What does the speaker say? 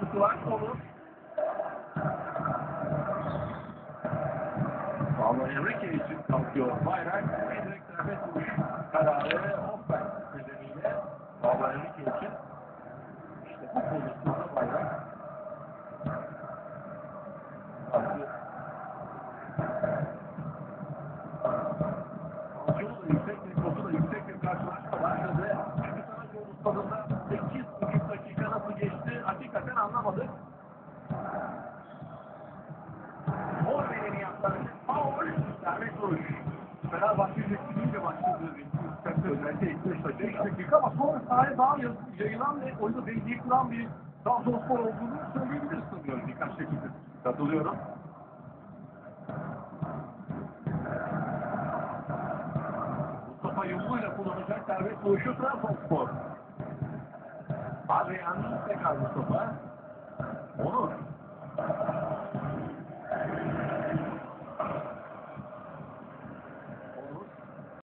Baskısı var. Onur. Vallahi Enrique için kalkıyor. Bayrak bir direkt serbest vuruş kararı offside nedeniyle Vallahi Enrique için işte bu pozisyonda bayrak kalkıyor. Tansiyonu da yüksek, temposu da yüksek bir karşılaşma başladı. Çünkü Saracoğlu stadında 8,5 Özellikle ilk 5 dakika. 5 dakika ama sonra sahaya daha yayılan ve oyunu belediye kuran bir Trabzonspor olduğunu söyleyebiliriz sanıyorum birkaç dakika. Katılıyorum. Mustafa yoluyla kullanacak serbest vuruşu Trabzonspor. Adrian tekrar Mustafa. Onur.